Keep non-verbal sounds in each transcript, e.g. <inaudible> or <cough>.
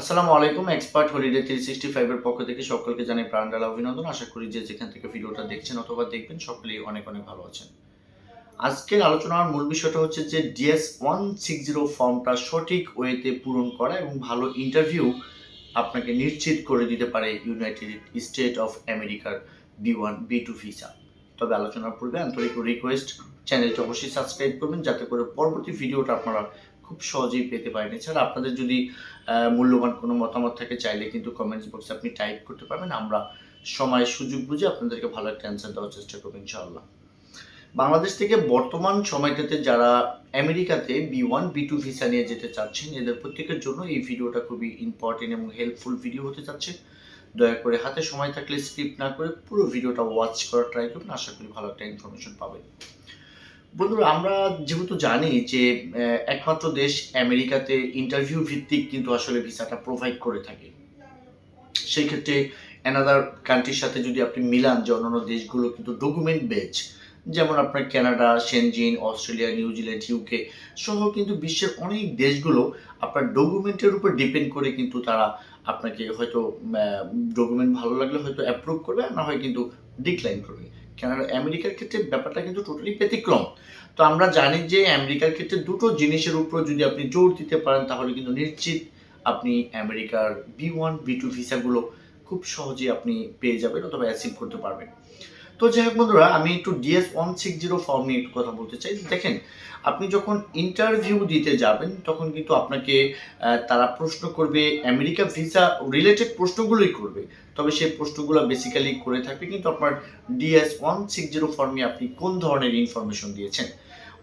আসসালামু আলাইকুম expert holiday three sixty ফাইভের পক্ষ থেকে সকলকে জানাই প্রাণডালা অভিনন্দন। আশা করি যে যেখান থেকে ভিডিওটা দেখছেন অথবা দেখবেন, সকলেই অনেক অনেক ভালো আছেন। আজকের আলোচনার মূল বিষয়টা হচ্ছে যে ডিএস ওয়ান সিক্স জিরো ফর্মটা সঠিক ওয়েতে পূরণ করা এবং ভালো ইন্টারভিউ আপনাকে নিশ্চিত করে দিতে পারে ইউনাইটেড স্টেট অফ আমেরিকার B one B two visa তবে আলোচনার পূর্বে আন্তরিক রিকোয়েস্ট চ্যানেলটি অবশ্যই সাবস্ক্রাইব করবেন, যাতে করে পরবর্তী ভিডিওটা আপনারা খুব সহজেই পেতে পারেন। এছাড়া আপনাদের যদি মূল্যবান কোনো মতামত থাকে, চাইলে কিন্তু কমেন্টস বক্সে আপনি টাইপ করতে পারবেন। আমরা সময় সুযোগ বুঝে আপনাদেরকে ভালো একটা অ্যান্সার দেওয়ার চেষ্টা করব ইনশাআল্লাহ। বাংলাদেশ থেকে বর্তমান সময়টাতে যারা আমেরিকাতে B one B two visa নিয়ে যেতে চাচ্ছেন, এদের প্রত্যেকের জন্য এই ভিডিওটা খুবই ইম্পর্টেন্ট এবং হেল্পফুল ভিডিও হতে যাচ্ছে। দয়া করে হাতে সময় থাকলে স্কিপ না করে পুরো ভিডিওটা ওয়াচ করার ট্রাই করবেন আশা করি ভালো একটা ইনফরমেশন পাবেন। বন্ধুরা, আমরা যেহেতু জানি যে একমাত্র দেশ আমেরিকাতে ইন্টারভিউ ভিত্তিক কিন্তু আসলে ভিসাটা প্রোভাইড করে থাকে। সেই ক্ষেত্রে অ্যানাদার কান্ট্রির সাথে যদি আপনি মিলান যে অন্যান্য দেশগুলো কিন্তু ডকুমেন্ট বেচ যেমন আপনার Canada Schengen Australia New Zealand UK সহ কিন্তু বিশ্বের অনেক দেশগুলো আপনার ডকুমেন্টের উপর ডিপেন্ড করে কিন্তু তারা আপনাকে হয়তো ডকুমেন্ট ভালো লাগলে হয়তো অ্যাপ্রুভ করবে না হয় কিন্তু ডিক্লাইন করবে। কানাডা আমেরিকার ক্ষেত্রে ব্যাপারটা কিন্তু টোটালি ব্যতিক্রম। তো আমরা জানি যে আমেরিকার ক্ষেত্রে দুটো জিনিসের উপর যদি আপনি জোর দিতে পারেন, তাহলে কিন্তু নিশ্চিত আপনি আমেরিকার বি ওয়ান বি টু ভিসাগুলো খুব সহজে আপনি পেয়ে যাবেন অথবা অ্যাচিভ করতে পারবেন। তো যাই হোক বন্ধুরা, আমি একটু DS one six zero form নিয়ে একটু কথা বলতে চাই। দেখেন, আপনি যখন ইন্টারভিউ দিতে যাবেন, তখন কিন্তু আপনাকে তারা প্রশ্ন করবে আমেরিকা ভিসা রিলেটেড প্রশ্নগুলোই করবে। তবে সেই প্রশ্নগুলো বেসিক্যালি করে থাকবে কিন্তু আপনার ডিএস ওয়ান সিক্স জিরো ফর্মে আপনি কোন ধরনের ইনফরমেশন দিয়েছেন?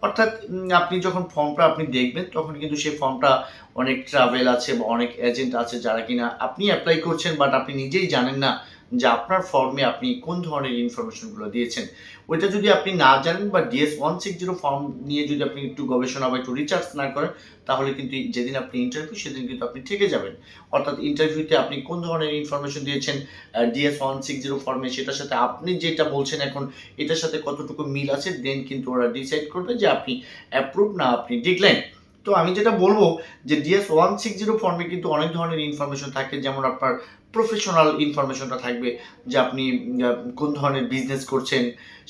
অর্থাৎ আপনি যখন ফর্মটা আপনি দেখবেন, তখন কিন্তু সেই ফর্মটা অনেক ট্রাভেল আছে বা অনেক এজেন্ট আছে যারা কিনা আপনি অ্যাপ্লাই করছেন বাট আপনি নিজেই জানেন না যে আপনার ফর্মে আপনি কোন ধরনের ইনফরমেশনগুলো দিয়েছেন। ওইটা যদি আপনি না জানেন বা DS one six zero form নিয়ে যদি আপনি একটু গবেষণা বা একটু রিচার্জ না করেন, তাহলে কিন্তু যেদিন আপনি ইন্টারভিউ সেদিন কিন্তু আপনি থেকে যাবেন। অর্থাৎ ইন্টারভিউতে আপনি কোন ধরনের ইনফরমেশন দিয়েছেন ডিএস ওয়ান সিক্স জিরো ফর্মে সেটার সাথে আপনি যেটা বলছেন এখন, এটার সাথে কতটুকু মিল আছে দেন কিন্তু ওরা ডিসাইড করবে যে আপনি অ্যাপ্রুভ না আপনি ডিক্লাইন তো আমি যেটা বলব যে ডিএস ওয়ান সিক্স জিরো ফর্মে কিন্তু অনেক ধরনের ইনফরমেশন থাকে, যেমন আপনার প্রফেশনাল ইনফরমেশনটা থাকবে যে আপনি কোন ধরনের বিজনেস করছেন,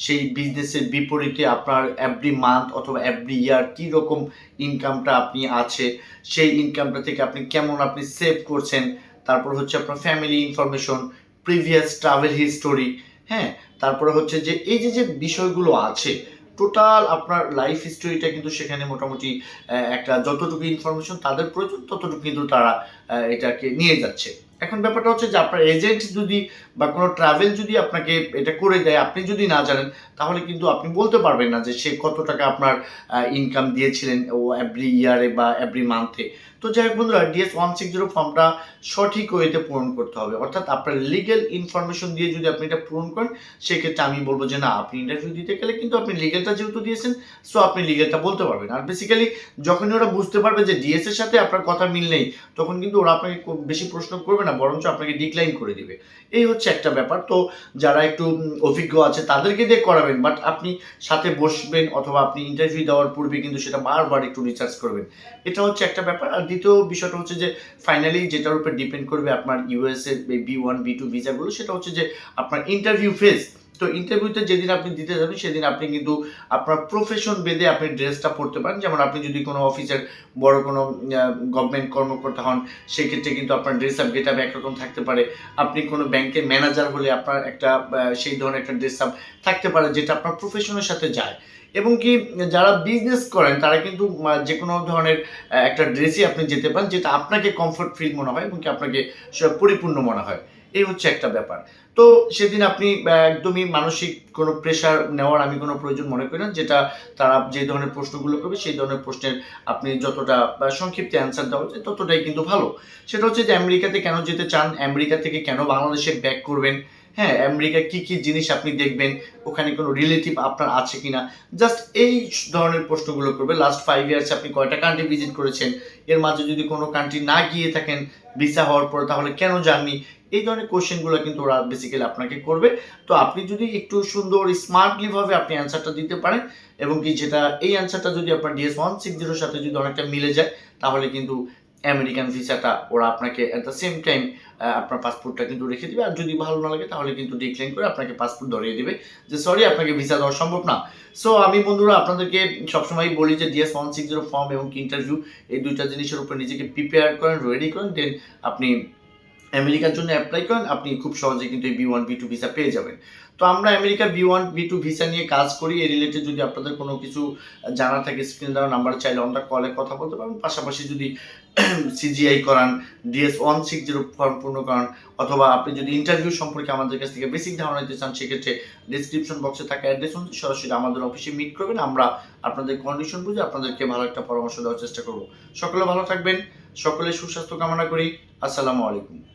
সেই বিজনেসের বিপরীতে আপনার এভরি মান্থ অথবা এভরি ইয়ার কী রকম ইনকামটা আপনি আছে, সেই ইনকামটা থেকে আপনি কেমন আপনি সেভ করছেন, তারপর হচ্ছে আপনার family information previous travel history হ্যাঁ? তারপরে হচ্ছে যে, এই যে যে বিষয়গুলো আছে টোটাল আপনার লাইফ হিস্টোরিটা কিন্তু সেখানে মোটামুটি একটা যতটুকু ইনফরমেশন তাদের প্রয়োজন, ততটুকু কিন্তু তারা এটাকে নিয়ে যাচ্ছে। এখন ব্যাপারটা হচ্ছে যে আপনার এজেন্ট যদি বা কোনো ট্রাভেল যদি আপনাকে এটা করে দেয়, আপনি যদি না জানেন, তাহলে কিন্তু আপনি বলতে পারবেন না যে সে কত টাকা আপনার ইনকাম দিয়েছিলেন ও এভরি ইয়ারে বা এভরি মান্থে তো যাই হোক বন্ধুরা ডিএস ওয়ান সিক্স জিরো ফর্মটা সঠিক ওয়েতে পূরণ করতে হবে। অর্থাৎ আপনার লিগেল ইনফরমেশন দিয়ে যদি আপনি এটা পূরণ করেন, সেক্ষেত্রে আমি বলব যে না, আপনি ইন্টারভিউ দিতে গেলে কিন্তু আপনি লিগেলটা যেহেতু দিয়েছেন সো আপনি লিগেলটা বলতে পারবেন। আর বেসিক্যালি যখনই ওরা বুঝতে পারবে যে ডিএস এর সাথে আপনার কথা মিল নেই, তখন কিন্তু ওরা আপনাকে বেশি প্রশ্ন করবে না। বরঞ্চ আপনাকে ডিক্লাইন করে দিবে। এই হচ্ছে একটা ব্যাপার। তো যারা একটু অভিজ্ঞ আছে, তাদেরকে দিয়ে করাবেন বাট আপনি সাথে বসবেন অথবা আপনি ইন্টারভিউ দেওয়ার পূর্বে কিন্তু সেটা বারবার একটু রিসার্চ করবেন। এটা হচ্ছে একটা ব্যাপার। আর দ্বিতীয় বিষয়টা হচ্ছে যে ফাইনালি যেটার উপর ডিপেন্ড করবে আপনার USA B one B two ভিসাগুলো সেটা হচ্ছে যে, আপনার ইন্টারভিউ ফেজ তো ইন্টারভিউতে যেদিন আপনি দিতে যাবেন, সেদিন আপনি কিন্তু আপনার প্রফেশন বেদে আপনি ড্রেসটা পরতে পারেন। যেমন আপনি যদি কোনো অফিসের বড় কোনো গভর্নমেন্ট কর্মকর্তা হন, সেক্ষেত্রে কিন্তু আপনার ড্রেস আপ গেট আপ একরকম থাকতে পারে। আপনি কোনো ব্যাংকের ম্যানেজার হলে আপনার একটা সেই ধরনের একটা ড্রেস আপ থাকতে পারে, যেটা আপনার প্রফেশনের সাথে যায়। এবং কি, যারা বিজনেস করেন, তারা কিন্তু যে কোনো ধরনের একটা ড্রেসই আপনি যেতে পারেন, যেটা আপনাকে কমফোর্ট ফিল মনে হয় এবং কি আপনাকে পরিপূর্ণ মনে হয়। এই হচ্ছে একটা ব্যাপার। তো সেদিন আপনি একদমই মানসিক কোনো প্রেশার নেওয়ার আমি কোনো প্রয়োজন মনে করি না, যেটা তারা যে ধরনের প্রশ্নগুলো করবে, সেই ধরনের প্রশ্নের আপনি যতটা সংক্ষিপ্ত অ্যান্সার দেওয়া হচ্ছে ততটাই কিন্তু ভালো। সেটা হচ্ছে যে আমেরিকাতে কেন যেতে চান, আমেরিকা থেকে কেন বাংলাদেশে ব্যাক করবেন? হ্যাঁ আমেরিকা কি কি জিনিস আপনি দেখবেন, ওখানে কোনো রিলেটিভ আপনার আছে কিনা? জাস্ট এই ধরনের প্রশ্নগুলো করবে। লাস্ট ফাইভ ইয়ার্সে আপনি কয়টা কান্ট্রি ভিজিট করেছেন? এর মাঝে যদি কোনো কান্ট্রি না গিয়ে থাকেন ভিসা হওয়ার পরে তাহলে কেন যাননি? এই ধরনের কোশ্চেনগুলো কিন্তু ওরা বেসিক্যালি আপনাকে করবে। তো আপনি যদি একটু সুন্দর স্মার্টলি ভাবে আপনি অ্যান্সারটা দিতে পারেন, এবং কি যেটা, এই অ্যান্সারটা যদি আপনার ডিএস ওয়ান সিক্স জিরোর সাথে যদি অনেকটা মিলে যায়, তাহলে কিন্তু আমেরিকান ভিসাটা ওরা আপনাকে অ্যাট দ্য সেম টাইম আপনার পাসপোর্টটা কিন্তু রেখে দেবে। আর যদি ভালো না লাগে, তাহলে কিন্তু ডিক্লাইন করে আপনাকে পাসপোর্ট ধরিয়ে দেবে যে সরি আপনাকে ভিসা দেওয়া সম্ভব না। সো আমি বন্ধুরা আপনাদেরকে সবসময় বলি যে DS one six zero form এবং ইন্টারভিউ এই দুইটা জিনিসের উপর নিজেকে প্রিপেয়ার করেন রেডি করেন দেন আপনি আমেরিকার জন্য অ্যাপ্লাই করেন, আপনি খুব সহজে কিন্তু এই B one B two visa পেয়ে যাবেন। তো আমরা আমেরিকার B one B two visa নিয়ে কাজ করি এই রিলেটেড যদি আপনাদের কোনো কিছু জানার থাকে স্ক্রিন দেওয়া নাম্বার চাইলে আমরা কলে কথা বলতে পারবেন পাশাপাশি যদি <clears throat> সিজিআই করান DS one six zero form পূর্ণ করান, অথবা আপনি যদি ইন্টারভিউ সম্পর্কে আমাদের কাছ থেকে বেসিক ধারণা দিতে চান, সেক্ষেত্রে ডিসক্রিপশন বক্সে থাকা অ্যাড্রেস অনুযায়ী সরাসরি আমাদের অফিসে মিট করবেন। আমরা আপনাদের কন্ডিশন বুঝে আপনাদেরকে ভালো একটা পরামর্শ দেওয়ার চেষ্টা করব। সকলে ভালো থাকবেন, সকলে সুস্বাস্থ্য কামনা করি। আসসালামু আলাইকুম।